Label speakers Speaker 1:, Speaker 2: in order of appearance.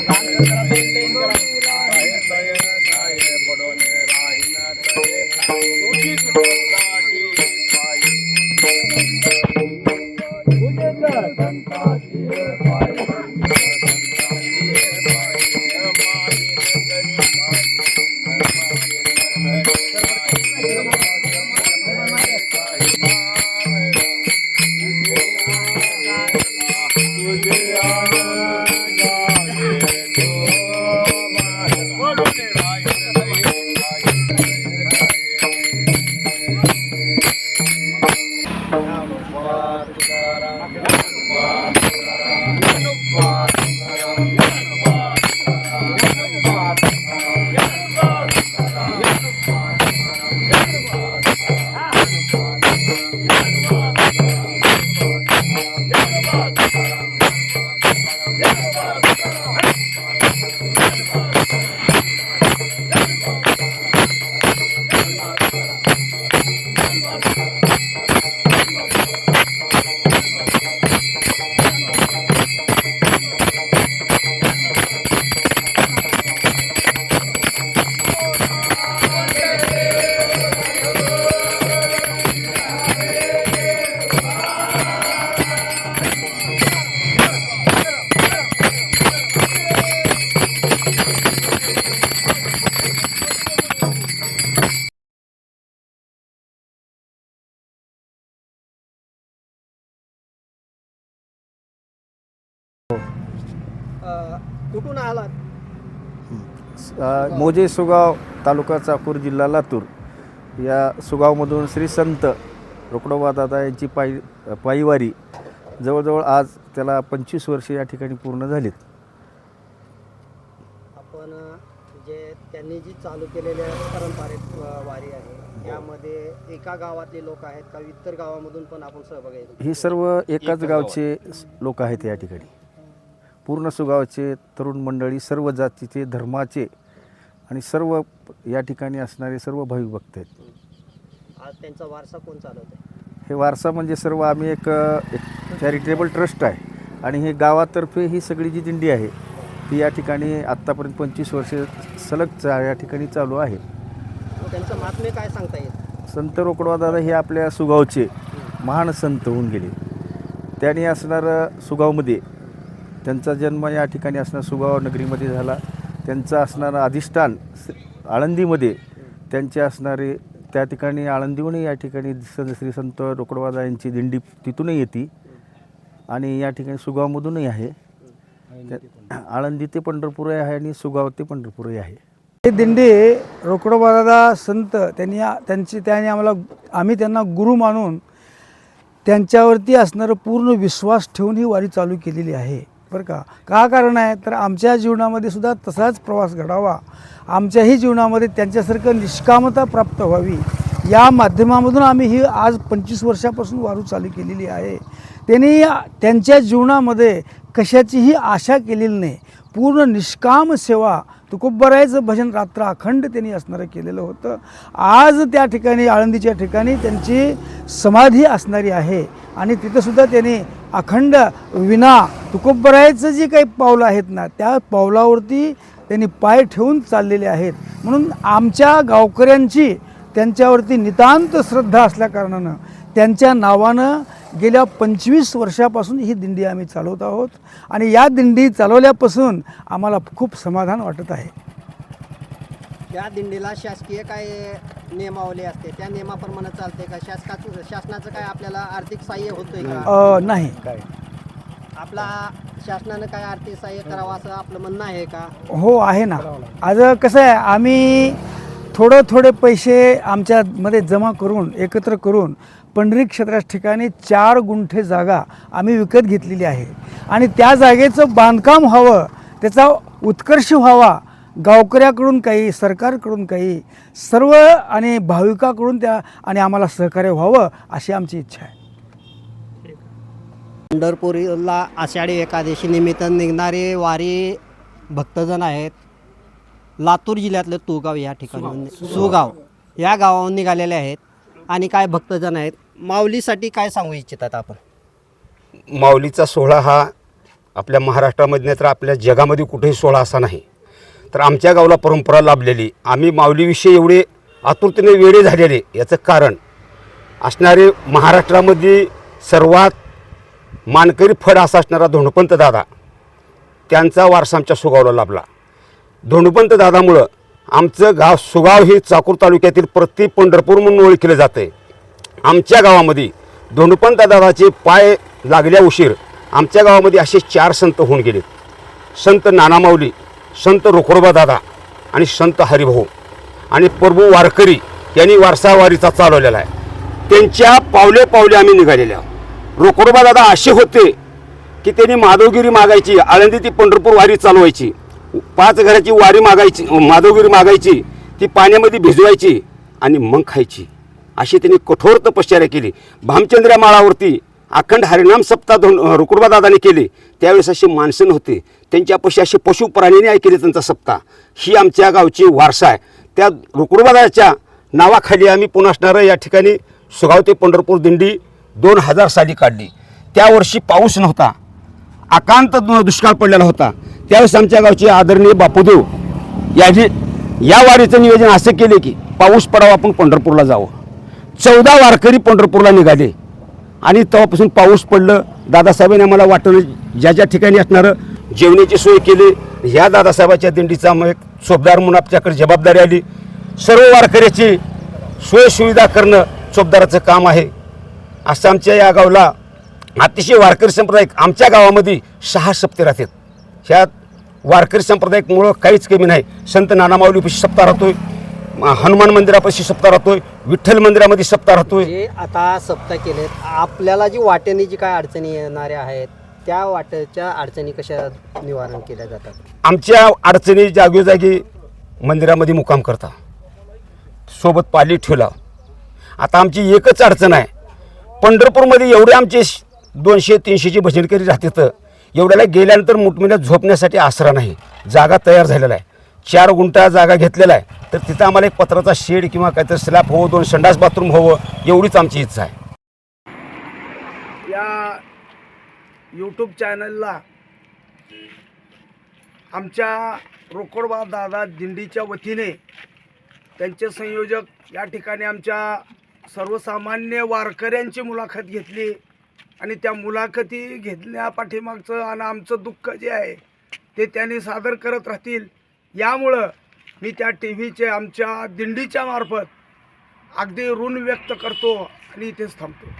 Speaker 1: Aparte de Thank you.
Speaker 2: अ, मोजे सुगाव तालुका चाकूर जिल्हा लातूर. या सुगावमधून श्री संत रोकडोबा दादा यांची पायी पायीवारी जवळजवळ आज त्याला पंचवीस वर्षे या ठिकाणी पूर्ण झालीत.
Speaker 1: आपण जे त्यांनी जी चालू केलेल्या पारंपरिक वारी आहे यामध्ये एका गावातले लोक आहेत का इतर गावामधून पण आपण सहभागी आहे
Speaker 2: ही सर्व एकाच गावचे लोक आहेत या ठिकाणी. पूर्ण सुगावचे तरुण मंडळी सर्व जातीचे धर्माचे आणि सर्व या ठिकाणी असणारे सर्व भाविक भक्त आहेत.
Speaker 1: आज त्यांचा वारसा कोण चालवत
Speaker 2: हे वारसा म्हणजे सर्व आम्ही एक एक चॅरिटेबल ट्रस्ट आहे. आणि हे गावातर्फे ही सगळी जी दिंडी आहे ती या ठिकाणी आत्तापर्यंत पंचवीस वर्षे सलग चा या ठिकाणी चालू आहे.
Speaker 1: त्यांचं महात्म्य काय सांगता येईल?
Speaker 2: संत रोकडवा दादा हे आपल्या सुगावचे महान संत होऊन गेले. त्यांनी असणारं सुगावमध्ये त्यांचा जन्म या ठिकाणी असणार सुगाव नगरीमध्ये झाला. त्यांचा असणारा अधिष्ठान स- आळंदीमध्ये त्यांचे असणारे त्या ठिकाणी आळंदीहूनही या ठिकाणी श्री संत रोकडवादा यांची दिंडी तिथूनही येते. आणि या ठिकाणी सुगावमधूनही आहे. त्या- आळंदी ते पंढरपूरही आहे आणि सुगाव ते पंढरपूरही आहे.
Speaker 3: ही दिंडी रोकडोबादादा संत त्यांनी त्यांची त्याने आम्हाला आम्ही त्यांना गुरु मानून त्यांच्यावरती असणारं पूर्ण विश्वास ठेवून ही वारी चालू केलेली आहे. बरं का? का कारण आहे? तर आमच्या जीवनामध्ये सुद्धा तसाच प्रवास घडावा. आमच्याही जीवनामध्ये त्यांच्यासारखं निष्कामता प्राप्त व्हावी. या माध्यमामधून आम्ही ही आज पंचवीस वर्षापासून वारू चालू केलेली आहे. त्यांनी त्यांच्या जीवनामध्ये कशाचीही आशा केलेली नाही. पूर्ण निष्काम सेवा तुकोबरायचं भजन रात्र अखंड त्यांनी असणारं केलेलं होतं. आज त्या ठिकाणी आळंदीच्या ठिकाणी त्यांची समाधी असणारी आहे. आणि तिथंसुद्धा त्यांनी अखंड विना तुकोबरायचं जी काही पावलं आहेत ना त्या पावलावरती त्यांनी पाय ठेवून चाललेले आहेत. म्हणून आमच्या गावकऱ्यांची त्यांच्यावरती नितांत श्रद्धा असल्याकारणानं त्यांच्या नावानं गेल्या पंचवीस वर्षापासून ही दिंडी आम्ही चालवत आहोत आणि या दिंडी चालवल्यापासून आम्हाला खूप समाधान वाटत आहे.
Speaker 1: या दिंडीला शासकीय काय नियमावली असते? त्या नियमाप्रमाणे चालते का? शासकाचं शासनाचं काय आपल्याला आर्थिक सहाय्य होतंय का?
Speaker 3: अ, नाही.
Speaker 1: आपला शासनानं काय आर्थिक सहाय्य करावं असं आपलं म्हणणं आहे का?
Speaker 3: हो आहे ना. आज कसं आहे आम्ही थोडं थोडे पैसे आमच्यामध्ये जमा करून एकत्र करून पंढरी क्षेत्राच्या ठिकाणी चार गुंठे जागा आम्ही विकत घेतलेली आहे. आणि त्या जागेचं बांधकाम व्हावं त्याचा उत्कर्ष व्हावा गावकऱ्याकडून काही सरकारकडून काही सर्व आणि भाविकाकडून त्या आणि आम्हाला सहकार्य व्हावं अशी आमची इच्छा आहे.
Speaker 1: पंढरपूरला आषाढी एकादशी निमित्त निघणारे वारी भक्तजन आहेत. लातूर जिल्ह्यातलं तुगाव या ठिकाणी सुगाव. या गावाहून निघालेले आहेत. आणि काय भक्तजन आहेत? माऊलीसाठी काय सांगू इच्छितात आपण?
Speaker 4: माऊलीचा सोहळा हा आपल्या महाराष्ट्रामध्ये तर आपल्या जगामध्ये कुठेही सोहळा असा नाही. तर आमच्या गावाला परंपरा लाभलेली. आम्ही माऊलीविषयी एवढे आतुरतेने वेळे झालेले. याचं कारण असणारे महाराष्ट्रामध्ये सर्वात मानकरी फड असा असणारा धोंडपंत दादा त्यांचा वारसा आमच्या सुगावला लाभला. धोंडपंत दादामुळं आमचं गाव सुगाव हे चाकूर तालुक्यातील प्रति पंढरपूर म्हणून ओळखले जाते. आमच्या गावामध्ये धोंडपंत दादाचे पाय लागल्या उशीर आमच्या गावामध्ये असे चार संत होऊन गेले संत नानामाऊली संत रोकडोबा दादा आणि संत हरिभाऊ आणि प्रभू वारकरी यांनी वारसा वारीचा चालवलेला आहे. त्यांच्या पावले पावले आम्ही निघालेले आहोत. दादा असे होते की त्यांनी माधवगिरी मागायची आळंदी ती पंढरपूर वारी चालवायची. पाच घराची वारी मागायची माधवगिरी मागायची ती पाण्यामध्ये भिजवायची आणि मग खायची. अशी त्यांनी कठोर तपश्चर्या केली. भामचंद्र माळावरती अखंड हरिनाम सप्ताह दोन रुकुरबादादाने केले. त्यावेळेस अशी माणसं नव्हती. त्यांच्यापाशी असे पशु प्राण्यांनी ऐकले त्यांचा सप्ताह. ही आमच्या गावची वारसा आहे. त्या रुकुडबादाच्या नावाखाली आम्ही पुन्हा असणारं या ठिकाणी सुगाव ते पंढरपूर दिंडी दोन हजार साली काढली. त्या वर्षी पाऊस नव्हता. अकांत दुष्काळ पडलेला होता. त्यावेळेस आमच्या गावचे आदरणीय बापूदेव याची या वारीचं नियोजन असं केले की पाऊस पडावा आपण पंढरपूरला जावं. चौदा वारकरी पंढरपूरला निघाले. आणि तेव्हापासून पाऊस पडलं. दादासाहेबांनी आम्हाला वाटलं ज्या ज्या ठिकाणी असणारं जेवणाची सोय केली. ह्या दादासाहेबाच्या दिंडीचा मग एक चोपदार म्हणून आपल्याकडे जबाबदारी आली. सर्व वारकऱ्याची सोयसुविधा करणं चोपदाराचं काम आहे. असं आमच्या या गावला अतिशय वारकरी संप्रदाय आमच्या गावामध्ये सहा सप्ते राहतात. ह्यात वारकरी संप्रदायमुळं काहीच कमी नाही. संत नानामाऊलीपाशी सप्ताह राहतोय हनुमान मंदिरापाशी सप्ताह राहतोय विठ्ठल मंदिरामध्ये सप्ताह राहतोय.
Speaker 1: आता सप्ताह केलेत आपल्याला जी वाटेने जी काय अडचणी येणाऱ्या आहेत त्या वाटेच्या अडचणी कशा निवारण केल्या जातात?
Speaker 4: आमच्या अडचणी जागोजागी मंदिरामध्ये मुकाम करता. सोबत पाली ठेवला. आता आमची एकच अडचण आहे. पंढरपूरमध्ये एवढे आमचे दोनशे तीनशेची भजनकरी तर. एवढ्याला गेल्यानंतर मुठमिण्यात झोपण्यासाठी आसरा नाही. जागा तयार झालेला आहे. चार गुंठा जागा घेतलेला आहे. तर तिथं आम्हाला एक पत्राचा शेड किंवा काहीतरी स्लॅब हवं दोन संडास बाथरूम हवं एवढीच आमची इच्छा आहे.
Speaker 3: या यूट्यूब चॅनलला आमच्या रोकडबा दादा दिंडीच्या वतीने त्यांचे संयोजक या ठिकाणी आमच्या सर्वसामान्य वारकऱ्यांची मुलाखत घेतली. आणि त्या मुलाखती घेतण्यापाठीमागचं आणि आमचं दुःख जे आहे ते त्यांनी सादर करत राहतील. यामुळं मी त्या टी व्हीचे आमच्या दिंडीच्या मार्फत अगदी ऋण व्यक्त करतो आणि इथेच थांबतो.